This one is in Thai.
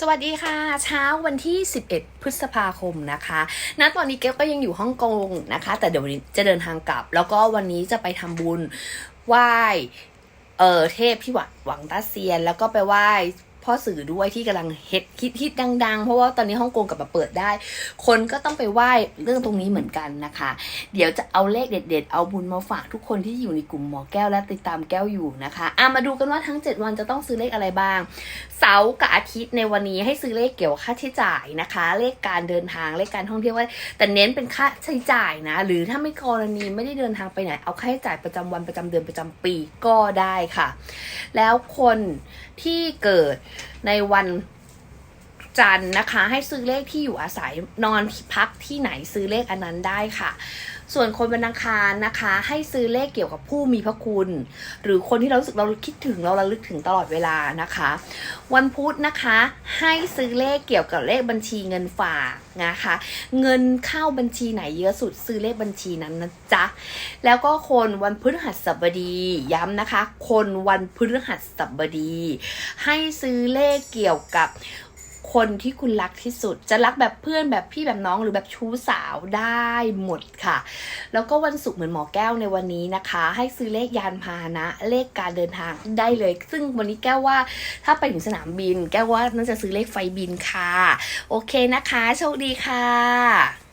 สวัสดีค่ะ เช้าวันที่ 11 พฤษภาคมนะคะณตอนนี้เก๊ก็ยังอยู่ฮ่องกงนะคะ แต่เดี๋ยววันนี้จะเดินทางกลับ แล้วก็วันนี้จะไปทำบุญไหว้เออเทพพี่หวังหวังต้าเซียน แล้วก็ไปไหว้ พ่อสื่อด้วยที่กำลังเฮ็ดฮิตฮิตดัง ๆ เพราะว่าตอนนี้ฮ่องกงกลับมาเปิดได้ คนก็ต้องไปไหว้เรื่องตรงนี้เหมือนกันนะคะ เดี๋ยวจะเอาเลขเด็ด ๆ เอาบุญมาฝากทุกคนที่อยู่ในกลุ่มหมอแก้วและติดตามแก้วอยู่นะคะอะมาดูกันว่าทั้ง 7 วันจะต้องซื้อเลขอะไรบ้าง เสาร์กับอาทิตย์ในวันนี้ให้ซื้อเลขเกี่ยวกับค่าใช้จ่ายนะคะ เลขการเดินทางเลขการท่องเที่ยวไว้แต่เน้นเป็นค่าใช้จ่ายนะ หรือถ้าไม่กรณีไม่ได้เดินทางไปไหนเอาค่าใช้จ่ายประจำวันประจำเดือนประจำปีก็ได้ค่ะ แล้วคนที่เกิดในวัน จันทร์นะคะ ให้ซื้อเลขที่อยู่อาศัยนอนพักที่ไหนซื้อเลขอันนั้นได้ค่ะ ส่วนคนวันอังคารนะคะ ให้ซื้อเลขเกี่ยวกับผู้มีพระคุณ หรือคนที่เรารู้สึกเราคิดถึงเราระลึกถึงตลอดเวลานะคะ วันพุธนะคะ ให้ซื้อเลขเกี่ยวกับเลขบัญชีเงินฝากนะคะ เงินเข้าบัญชีไหนเยอะสุดซื้อเลขบัญชีนั้นนะจ๊ะแล้วก็คนวันพฤหัสบดีย้ำนะคะ คนวันพฤหัสบดี ให้ซื้อเลขเกี่ยวกับ คนที่คุณรักที่สุด จะรักแบบเพื่อนแบบพี่แบบน้องหรือแบบชู้สาวได้หมดค่ะ แล้วก็วันศุกร์เหมือนหมอแก้วในวันนี้นะคะ ให้ซื้อเลขยานพาหนะ เลขการเดินทางได้เลย ซึ่งวันนี้แก้วว่าถ้าไปถึงสนามบิน แก้วว่าน่าจะซื้อเลขไฟบินค่ะ โอเคนะคะ โชคดีค่ะ